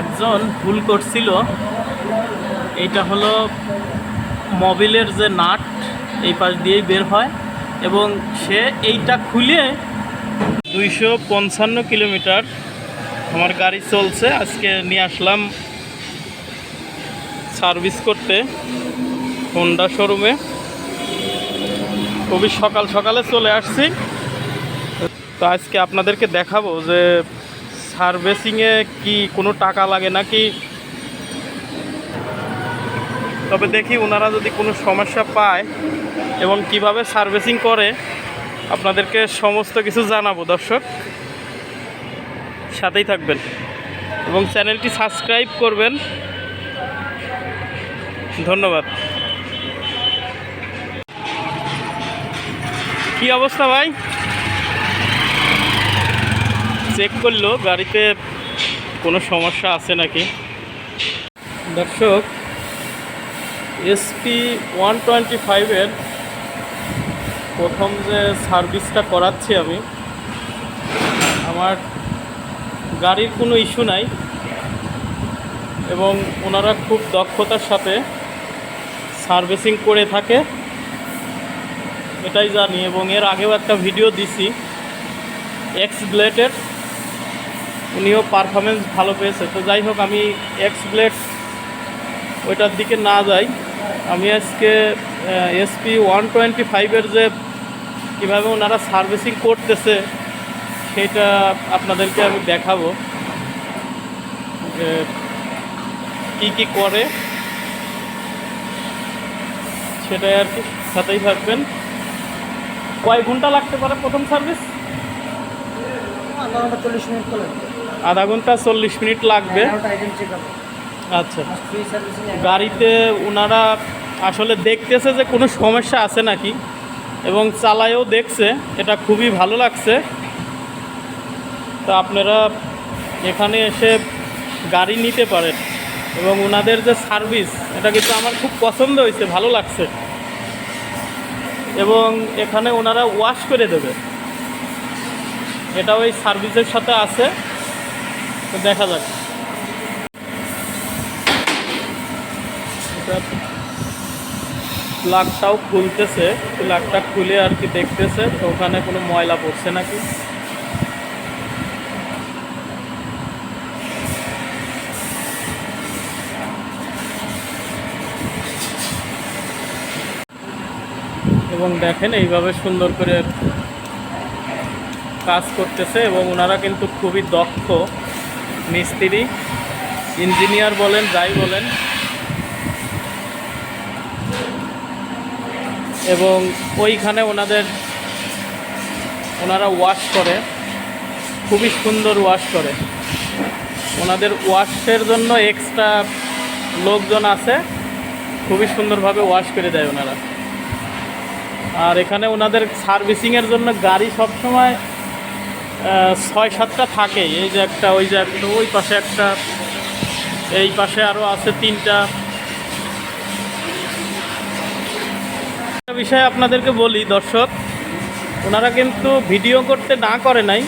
একজন ভুল করছিল। এইটা হলো মোবিলের যে নাট, এই পাশ দিয়েই বের হয় এবং সে এইটা খুলে দুইশো পঞ্চান্ন কিলোমিটার আমার গাড়ি চলছে। আজকে নিয়ে আসলাম সার্ভিস করতে হোন্ডা শোরুমে। খুবই সকাল সকালে চলে আসছি। তো আজকে আপনাদেরকে দেখাবো যে সার্ভিসিংয়ে কি কোনো টাকা লাগে নাকি? তবে দেখি ওনারা যদি কোনো সমস্যা পায় এবং কীভাবে সার্ভিসিং করে, আপনাদেরকে সমস্ত কিছু জানাব দর্শক। সাথেই থাকবেন এবং চ্যানেলটি সাবস্ক্রাইব করবেন। ধন্যবাদ। কি অবস্থা ভাই চেক করল, গাড়িতে কোনো সমস্যা আছে নাকি? দর্শক, এসপি ওয়ান টোয়েন্টি ফাইভের প্রথম যে সার্ভিসটা করাচ্ছি আমি, আমার গাড়ির কোনো ইস্যু নাই এবং ওনারা খুব দক্ষতার সাথে সার্ভিসিং করে থাকে। এটাই জানি এবং এর আগেও একটা ভিডিও দিছি, এক্স ব্লেডের। উনিও পারফরমেন্স ভালো পেয়েছে। তো যাই হোক, আমি এক্স ব্লেড ওইটার দিকে না যাই। আমি আজকে এসপি ওয়ান টোয়েন্টি ফাইভের যে কীভাবে ওনারা সার্ভিসিং করতেছে, সেটা আপনাদেরকে আমি দেখাবো। যে কী কী করে, সেটাই আর কি সাথেই থাকবেন। কয় ঘণ্টা লাগতে পারে প্রথম সার্ভিস চল্লিশ মিনিট তো লাগবে আধা ঘণ্টা চল্লিশ মিনিট লাগবে। আচ্ছা। গাড়িতে ওনারা আসলে দেখতেছে যে কোনো সমস্যা আছে নাকি, এবং চালায়ও দেখছে, এটা খুবই ভালো লাগছে। তো আপনারা এখানে এসে গাড়ি নিতে পারেন, এবং ওনাদের যে সার্ভিস, এটা কিন্তু আমার খুব পছন্দ হয়েছে, ভালো লাগছে। এবং এখানে ওনারা ওয়াশ করে দেবে। এটা ওই সার্ভিসের সাথে আছে। তো দেখা যাক। প্লাগটাও খুলতেছে, প্লাগটা খুলে আর কি দেখতেছে, তো ওখানে কোনো ময়লা পড়ছে নাকি? এবং দেখেন এইভাবে সুন্দর করে কাজ করতেছে এবং ওনারা কিন্তু খুবই দক্ষ। মিস্ত্রি, ইঞ্জিনিয়ার বলেন, যাই বলেন। এবং ওইখানে ওনাদের, ওনারা ওয়াশ করে, খুবই সুন্দর ওয়াশ করে। ওনাদের ওয়াশের জন্য এক্সট্রা লোকজন আছে, খুবই সুন্দরভাবে ওয়াশ করে দেয় ওনারা। আর এখানে ওনাদের সার্ভিসিংয়ের জন্য গাড়ি সবসময় ছয় সাতটা থাকে। এই যে একটা, ওই যে একটা, ওই পাশে একটা, এই পাশে আরও আছে তিনটা। বিষয় আপনাদেরকে বলি, দর্শক, ওনারা কিন্তু ভিডিও করতে না করে নাই।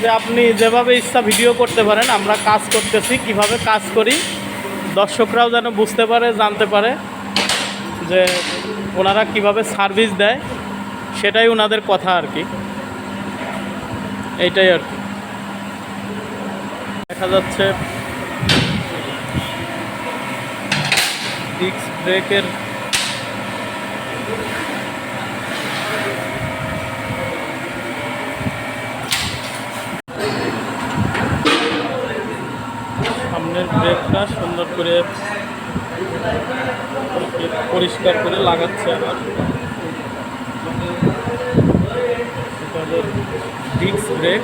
যে আপনি যেভাবে ইচ্ছা ভিডিও করতে পারেন, আমরা কাজ করতেছি, কীভাবে কাজ করি, দর্শকরাও যেন বুঝতে পারে, জানতে পারে যে ওনারা কীভাবে সার্ভিস দেয়, সেটাই ওনাদের কথা আর কি। এইটাই আর দেখা যাচ্ছে ডিস্ক ব্রেকের সামনের ব্রেকটা সুন্দর করে পরিষ্কার করে লাগাচ্ছে আবার ডিস্ক ব্রেক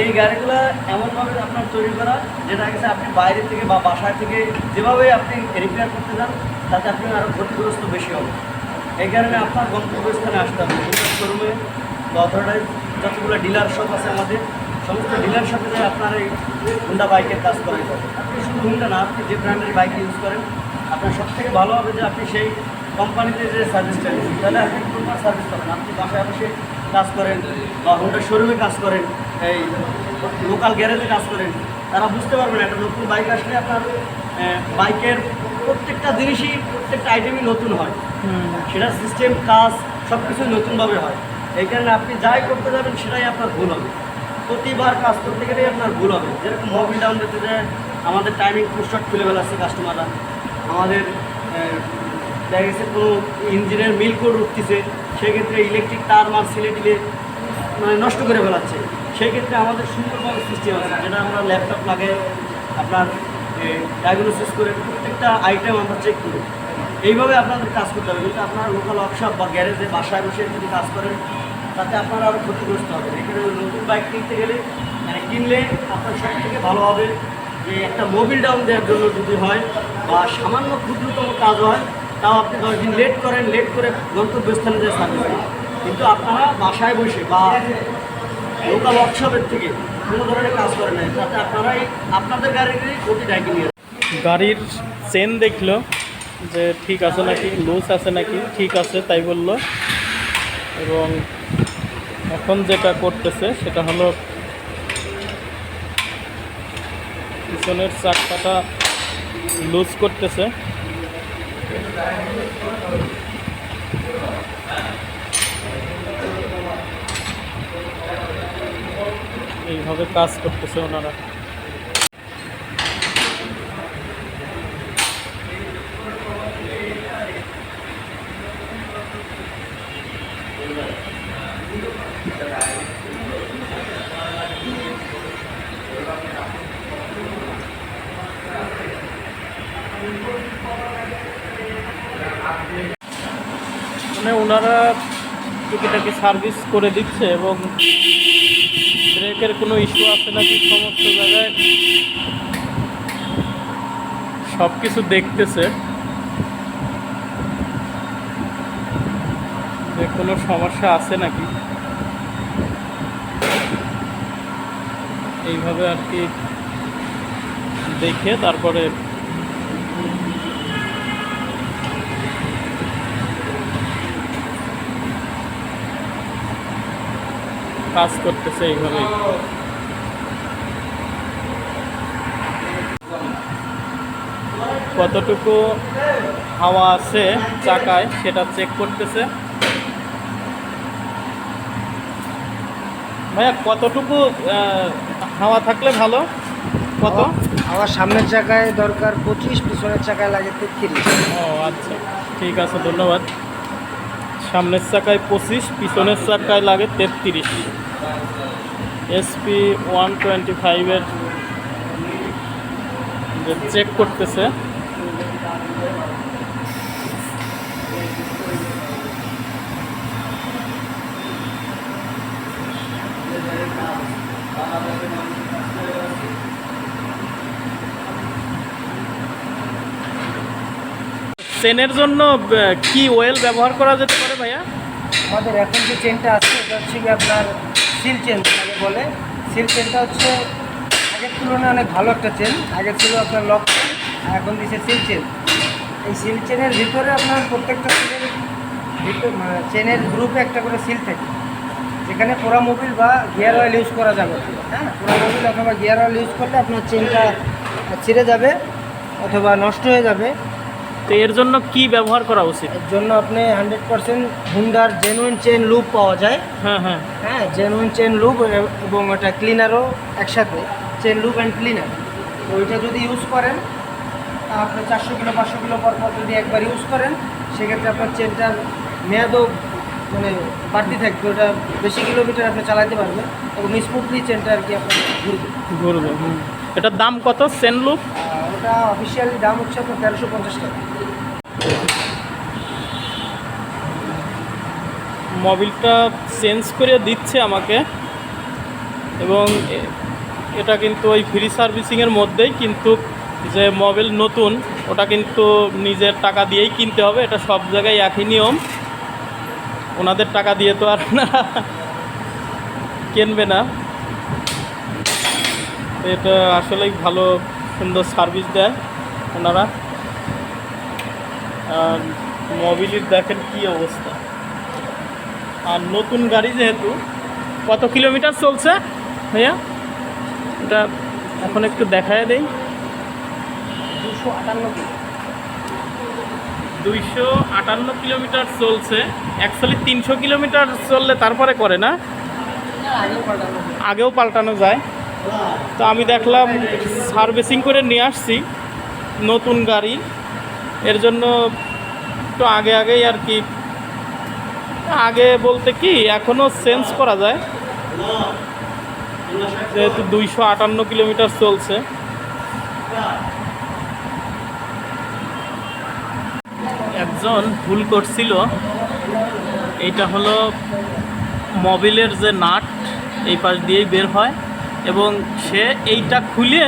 এই গাড়িগুলো এমনভাবে আপনার তৈরি করা, যেটা গেছে আপনি বাইরে থেকে বা বাসায় থেকে যেভাবে আপনি রিপেয়ার করতে যান, তাতে আপনি আরও ক্ষতিগ্রস্ত বেশি হবে। এই কারণে আপনার গন্তব্যস্থানে আসতে হবে। শোরুমে বা অথরাইজ যতগুলো ডিলার শপ আছে আমাদের সমস্ত ডিলার সাথে যে আপনার এই হুন্ডা বাইকের কাজ হবে। আপনি শুধু হুন্ডা না আপনি যে ব্র্যান্ডের বাইক ইউজ করেন আপনার সব থেকে ভালো হবে যে আপনি সেই কোম্পানিতে যে সার্ভিসটা নিচ্ছেন তাহলে আপনি কোনটা সার্ভিস পাবেন আপনি বাসায় বসে কাজ করেন বা হুন্ডার শোরুমে কাজ করেন এই লোকাল গ্যারেজে কাজ করেন তারা বুঝতে পারবেন একটা নতুন বাইক আসলে আপনার বাইকের প্রত্যেকটা জিনিসই প্রত্যেকটা আইটেমই নতুন হয়। সেটা সিস্টেম কাজ সব কিছু নতুনভাবে হয়। এই কারণে আপনি যাই করতে যাবেন সেটাই আপনার ভুল হবে। প্রতিবার কাজ করতে গেলেই আপনার ভুল হবে। যেরকম মোবিল ডাউন দিতে যায় আমাদের টাইমিং ফুটশট খুলে ফেলাচ্ছে কাস্টমাররা আমাদের দেখা গেছে কোনো ইঞ্জিনের মিল কোড উঠতেছে, সেক্ষেত্রে ইলেকট্রিক তার মার সিলে দিলে মানে নষ্ট করে ফেলাচ্ছে। সেই ক্ষেত্রে আমাদের সুন্দরভাবে সিস্টেম আছে যেটা আমরা ল্যাপটপ লাগে, আপনার ডায়াগনোসিস করে প্রত্যেকটা আইটেম আমরা চেক করি। এইভাবে আপনাদের কাজ করতে হবে। কিন্তু আপনারা লোকাল ওয়ার্কশপ বা গ্যারেজে বাসায় বসে যদি কাজ করেন তাতে আপনারা আরও ক্ষতিগ্রস্ত হবে। এখানে নতুন বাইক কিনতে গেলে মানে কিনলে আপনার সব থেকে ভালো হবে। যে একটা মোবিল ডাউন দেওয়ার জন্য যদি হয় বা সামান্য ক্ষুদ্রতম কাজ হয়, তাও আপনি দশ দিন লেট করেন লেট করে গন্তব্যস্থানে যে সার্ভিস কিন্তু আপনারা বাসায় বসে বা লোকাল ওয়ার্কশপের থেকে কোনো ধরনের কাজ করেন না। তাতে আপনারা আপনাদের গাড়িরই প্রতি ডাইকে নিয়ে গাড়ির চেন দেখল যে ঠিক আছে নাকি লুজ আছে নাকি, ঠিক আছে তাই বলল। এবং এখন যেটা করতেছে সেটা হলো পিছনের চাকাটা লুজ করতেছে। এইভাবে কাজ করতেছে ওনারা মানে ওনারা টুকিটাকি সার্ভিস করে দিচ্ছে এবং ব্রেকের কোনো ইস্যু আছে নাকি সমস্ত জায়গায়? সব কিছু দেখতেছে। যে কোনো সমস্যা আছে নাকি? এইভাবে আর কি দেখে তারপরে কাজ করতেছে এইভাবেই। কতটুকু হাওয়া আছে চাকায় সেটা চেক করতেছে। ভাইয়া কতটুকু হাওয়া থাকলে ভালো? কত? আমার সামনের চাকায় দরকার পঁচিশ পিছনের চাকায় লাগে তেত্রিশ। ও আচ্ছা। ঠিক আছে ধন্যবাদ। সামনের চাকায় পঁচিশ পিছনের চাকায় লাগে তেত্রিশ। এসপি ওয়ান টোয়েন্টি ফাইভের যে চেক করতেছে। চেনের জন্য কি ওয়েল ব্যবহার করা যেতে পারে ভাইয়া? আমাদের এখন যে চেনটা আছে, এটা হচ্ছে আপনার সিল চেন বলে। সিল চেনটা হচ্ছে আগের তুলনায় অনেক ভালো একটা চেন আগে ছিল আপনার লক আর এখন দিচ্ছে সিল চেন এই সিল চেনের ভিতরে আপনার প্রত্যেকটা সিলের ভিতর মানে চেনের গ্রুপে একটা করে সিল থাকে। যেখানে পোড়া মোবিল বা গিয়ার অয়েল ইউজ করা যাবে। হ্যাঁ পোড়া মোবিল অথবা গিয়ার অয়েল ইউজ করলে আপনার চেনটা ছিঁড়ে যাবে অথবা নষ্ট হয়ে যাবে। তো এর জন্য কি ব্যবহার করা উচিত? এর জন্য আপনি হান্ড্রেড পার্সেন্ট হুন্ডার জেনুইন চেন লুপ পাওয়া যায়। হ্যাঁ হ্যাঁ। হ্যাঁ জেনুইন চেন লুপ এবং ওটা ক্লিনারও একসাথে চেন লুপ অ্যান্ড ক্লিনার ওইটা যদি ইউজ করেন তা আপনি চারশো কিলো পাঁচশো কিলো পর পর যদি একবার ইউজ করেন সেক্ষেত্রে আপনার চেনটার মেয়াদও মানে বাড়তি থাকবে ওটা বেশি কিলোমিটার আপনি চালাতে পারবেন এবং স্মুথলি চেনটা আর কি আপনার ঘুরবে। ঘুরবে এটার দাম কত? সেনলুপ আর ওটা অফিসিয়ালি দাম হচ্ছে আপনার তেরোশো পঞ্চাশ টাকা। মোবিলটা চেঞ্জ করে দিচ্ছে আমাকে। এবং এটা কিন্তু ওই ফ্রি সার্ভিসিংয়ের মধ্যেই কিন্তু যে মোবিল নতুন, ওটা কিন্তু নিজের টাকা দিয়েই কিনতে হবে, এটা সব জায়গায় একই নিয়ম। ওনাদের টাকা দিয়ে তো আর না কিনবে না। এটা আসলেই ভালো সুন্দর সার্ভিস দেয় ওনারা। আর মোবিলির দেখেন কি অবস্থা। আর নতুন গাড়ি যেহেতু কত কিলোমিটার চলছে ভাইয়া? এটা এখন একটু দেখায় দেই। দুশো আটান্ন দুইশো আটান্ন কিলোমিটার চলছে। অ্যাকচুয়ালি তিনশো কিলোমিটার চললে তারপরে করে না। আগেও পাল্টানো যায়। তো আমি দেখলাম সার্ভিসিং করে নিয়ে আসছি নতুন গাড়ি। এর জন্য একটু আগে আগেই আর কি, আগে বলতে কি এখনও চেঞ্জ করা যায়। যেহেতু দুইশো আটান্ন কিলোমিটার চলছে। একজন ভুল করছিল। এইটা হলো মবিলের যে নাট, এই পাশ দিয়েই বের হয়। এবং সে এইটা খুলে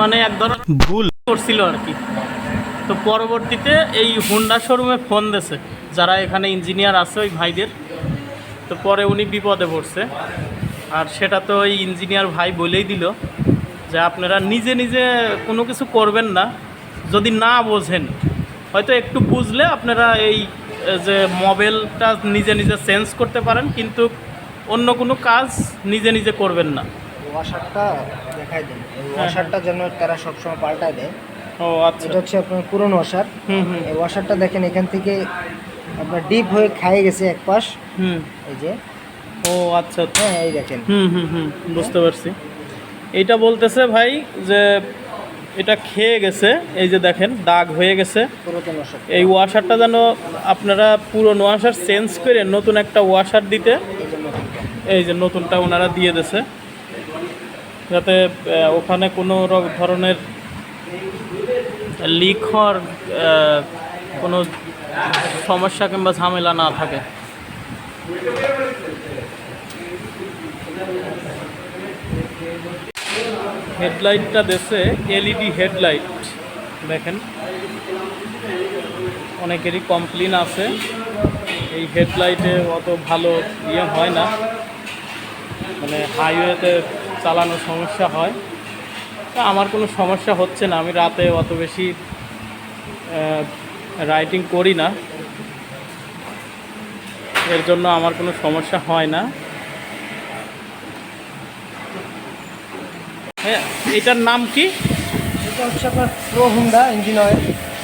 মানে এক ধরনের ভুল। করছিল আর কি। তো পরবর্তীতে এই হুন্ডা শোরুমে ফোন দিয়েছে। যারা এখানে ইঞ্জিনিয়ার আছে ওই ভাইদের। তো পরে উনি বিপদে পড়ছে। আর সেটা তো ওই ইঞ্জিনিয়ার ভাই বলেই দিল যে আপনারা নিজে নিজে কোনো কিছু করবেন না। যদি না বোঝেন হয়তো একটু বুঝলে আপনারা এই যে মোবাইলটা নিজে নিজে চেঞ্জ করতে পারেন কিন্তু অন্য কোনো কাজ নিজে নিজে করবেন না। ওয়াশারটা দেখাই দেন। এই ওয়াশারটা যেন তারা সবসময় পাল্টায় দেয়। ও আচ্ছা। এটা হচ্ছে আপনার পুরনো ওয়াশার। হুম হুম। এই ওয়াশারটা দেখেন এখান থেকে আপনার ডিপ হয়ে খাই গেছে এক পাশ। হুম। এই যে। ও আচ্ছা। হ্যাঁ এই দেখেন। হুম হুম হুম বুঝতে পারছি। এইটা বলতেছে ভাই যে এটা খেয়ে গেছে। এই যে দেখেন দাগ হয়ে গেছে। এই ওয়াশারটা যেন আপনারা পুরনো ওয়াশার চেঞ্জ করে নতুন একটা ওয়াশার দিতে এই যে নতুনটা ওনারা দিয়ে দিয়েছে। যাতে ওখানে কোনো ধরনের লিক হওয়ার কোনো সমস্যা কিংবা ঝামেলা না থাকে। হেডলাইটটা দেশে এলইডি হেডলাইট, দেখেন। অনেকেরই কমপ্লেন আছে, এই হেডলাইটে অত ভালো ইয়ে হয় না। মানে হাইওয়েতে চালানোর সমস্যা হয়। তা আমার কোনো সমস্যা হচ্ছে না আমি রাতে অত বেশি রাইটিং করি না। এর জন্য আমার কোনো সমস্যা হয় না। হ্যাঁ এটার নাম কি? এটা হচ্ছে আপনার pro Honda engine oil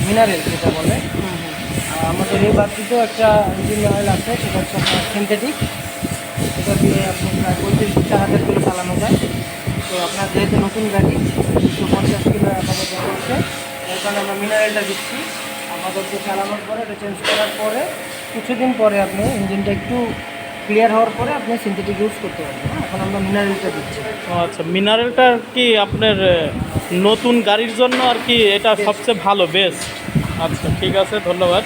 mineral যেটা বলে। আমাদের এই বাতিতেও একটা ইঞ্জিন অয়েল আছে সেটা হচ্ছে আপনার সিনথেটিক সেটা দিয়ে আপনি প্রায় পঁয়ত্রিশ হাজার কিলো চালানো যায়। তো আপনার যেহেতু নতুন গাড়ি দুশো পঞ্চাশ কিলো আপাতত আছে এর কারণে আমরা মিনারেলটা দিচ্ছি। আপাতত চালানোর পরে এটা চেঞ্জ করার পরে কিছুদিন পরে আপনি ইঞ্জিনটা একটু ক্লিয়ার হওয়ার পরে আপনি সিনথেটিক ইউজ করতে পারবেন। হ্যাঁ? এখন আমরা মিনারেলটা দিচ্ছি। ও আচ্ছা মিনারেলটা কি আপনার নতুন গাড়ির জন্য আর কি এটা সবচেয়ে ভালো বেস্ট আচ্ছা ঠিক আছে ধন্যবাদ।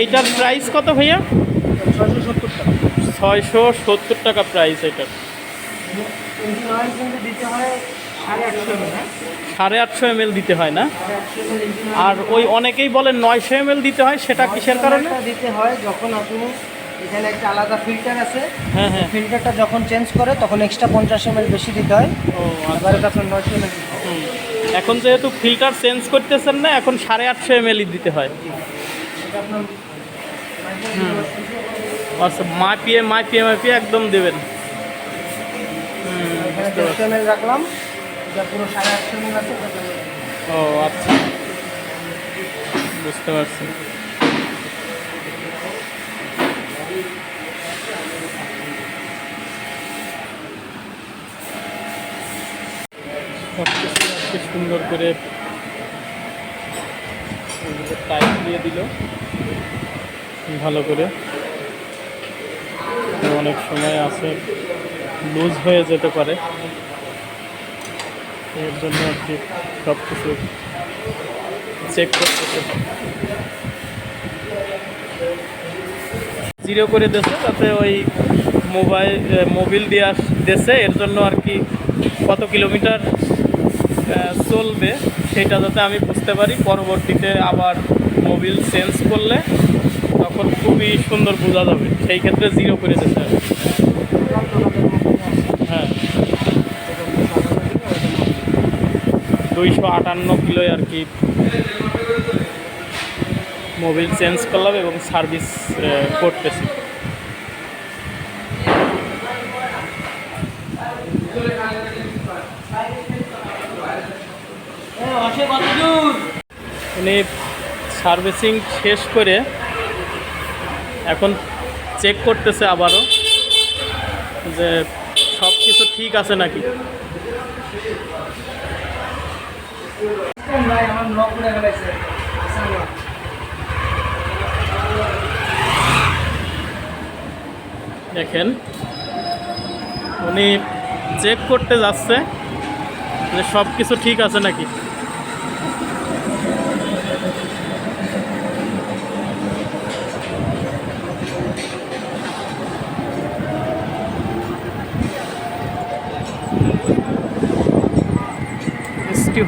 এইটার প্রাইস কত ভাইয়া? ছয়শো সত্তর টাকা ছয়শো সত্তর টাকা প্রাইস হয় সাড়ে আটশো এম দিতে হয় না? আর ওই অনেকেই বলেন নয়শো এম দিতে হয় সেটা কিসের কারণে? দিতে হয় যখন আপনি এখানে একটা আলাদা ফিল্টার আছে হ্যাঁ হ্যাঁ। ফিল্টারটা যখন চেঞ্জ করে তখন এক্সট্রা পঞ্চাশ এমএল বেশি দিতে হয়। ও আচ্ছা। আপনার নয়শো হুম। এখন যেহেতু ফিল্টার চেঞ্জ করতেছেন না এখন সাড়ে আটশো এম দিতে হয়। এটা আপনার আচ্ছা মাপিয়ে মাপিয়ে মাপিয়ে একদম দেবেন। রাখলাম। ও আচ্ছা। বুঝতে পারছি। সুন্দর করে টাইট দিয়ে দিল। ভালো করে। অনেক সময় আছে। লুজ হয়ে যেতে পারে। এর জন্য আর কি সব কিছু চেক করতেছে। জিরো করে দিয়েছে তাতে ওই মোবাইল মোবিল আস দেশে এর জন্য আর কি কত কিলোমিটার চলবে, সেটা যাতে আমি বুঝতে পারি। পরবর্তীতে আবার মোবিল চেঞ্জ করলে তখন খুবই সুন্দর বোঝা যাবে। সেই ক্ষেত্রে জিরো করে হবে। হ্যাঁ। দুইশো আটান্ন কিলোয় আর কি মোবিল চেঞ্জ করলাম এবং সার্ভিস করতেছি। উনি সার্ভিসিং শেষ করে এখন চেক করতেছে আবারও যে সব কিছু ঠিক আছে নাকি। দেখেন, উনি চেক করতে যাচ্ছে যে সব কিছু ঠিক আছে নাকি।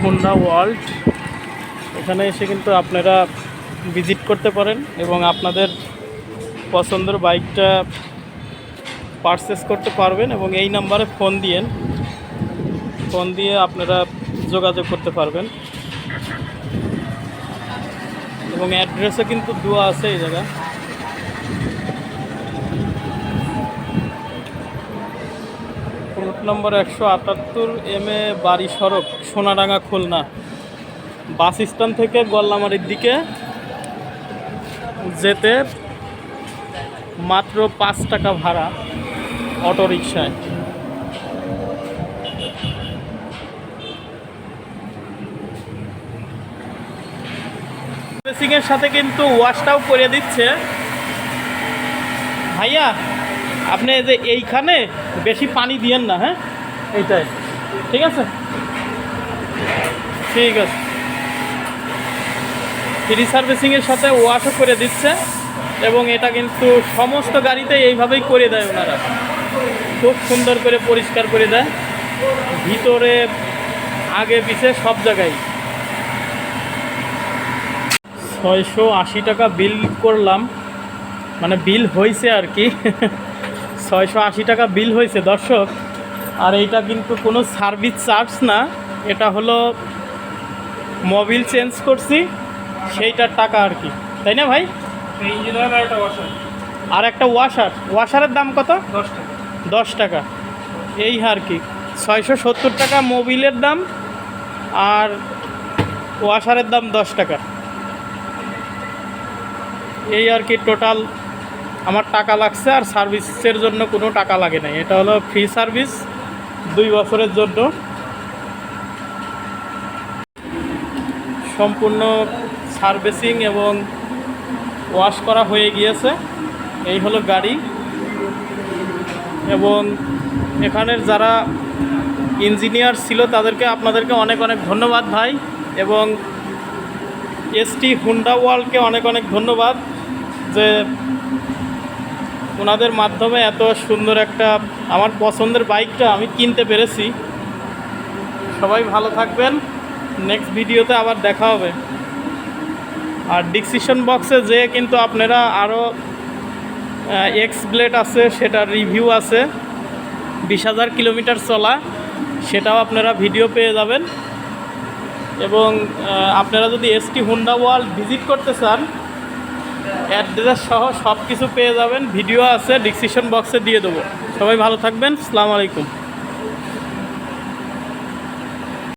হোন্ডা ওয়ার্ল্ড এখানে এসে কিন্তু আপনারা ভিজিট করতে পারেন এবং আপনাদের পছন্দের বাইকটা পারচেস করতে পারবেন এবং এই নাম্বারে ফোন দিয়েন ফোন দিয়ে আপনারা যোগাযোগ করতে পারবেন। এবং অ্যাড্রেসও কিন্তু দেওয়া আছে এই জায়গা রুট নম্বর একশো আটাত্তর এম এ বাড়ি সড়ক, সোনাডাঙ্গা খুলনা। বাস স্ট্যান্ড থেকে গল্লামারির দিকে যেতে মাত্র পাঁচ টাকা ভাড়া অটো রিক্সায় সার্ভিসিংয়ের সাথে কিন্তু ওয়াশটাও করে দিচ্ছে। ভাইয়া, আপনি যে এইখানে বেশি পানি দিয়েন না হ্যাঁ? এইটাই। ঠিক আছে? ঠিক আছে। ফ্রি সার্ভিসিংয়ের সাথে ওয়াশও করে দিচ্ছে এবং এটা কিন্তু সমস্ত গাড়িতে এইভাবেই করে দেয় ওনারা। খুব সুন্দর করে পরিষ্কার করে দেয়। ভিতরে, আগে পিছে সব জায়গায়। ছয়শো আশি টাকা বিল করলাম। মানে বিল হয়েছে আর কি। ছয়শো আশি টাকা বিল হয়েছে দর্শক। আর এইটা কিন্তু কোনো সার্ভিস চার্জ না। এটা হলো মোবিল চেঞ্জ করছি সেইটার টাকা আর কি। তাই না ভাই? আর একটা ওয়াশার ওয়াশারের দাম কত? দশ টাকা। দশ টাকা। এই আর কি। ছয়শো সত্তর টাকা মোবিলের দাম আর ওয়াশারের দাম দশ টাকা। এই আর কি টোটাল আমার টাকা লাগছে আর সার্ভিসের জন্য কোনো টাকা লাগে নাই। এটা হলো ফ্রি সার্ভিস দুই বছরের জন্য। সম্পূর্ণ সার্ভিসিং এবং ওয়াশ করা হয়ে গিয়েছে। এই হলো গাড়ি। এবং এখানের যারা ইঞ্জিনিয়ার ছিল, তাদেরকে আপনাদেরকে অনেক অনেক ধন্যবাদ ভাই। এবং এসটি হুন্ডা ওয়ার্ল্ডকে অনেক অনেক ধন্যবাদ যে ওনাদের মাধ্যমে এত সুন্দর একটা আমার পছন্দের বাইকটা আমি কিনতে পেরেছি। সবাই ভালো থাকবেন। নেক্সট ভিডিওতে আবার দেখা হবে। আর ডিসিশন বক্সে যে কিন্তু আপনারা আরও এক্স ব্লেড আছে, সেটার রিভিউ আছে। বিশ হাজার কিলোমিটার চলা, সেটাও আপনারা ভিডিও পেয়ে যাবেন। এবং আপনারা যদি এসটি হুন্ডা ওয়ার্ল্ড ভিজিট করতে চান অ্যাড্রেস সহ সব কিছু পেয়ে যাবেন। ভিডিও আছে ডিসক্রিপশন বক্সে দিয়ে দেবো। সবাই ভালো থাকবেন। আলাইকুম।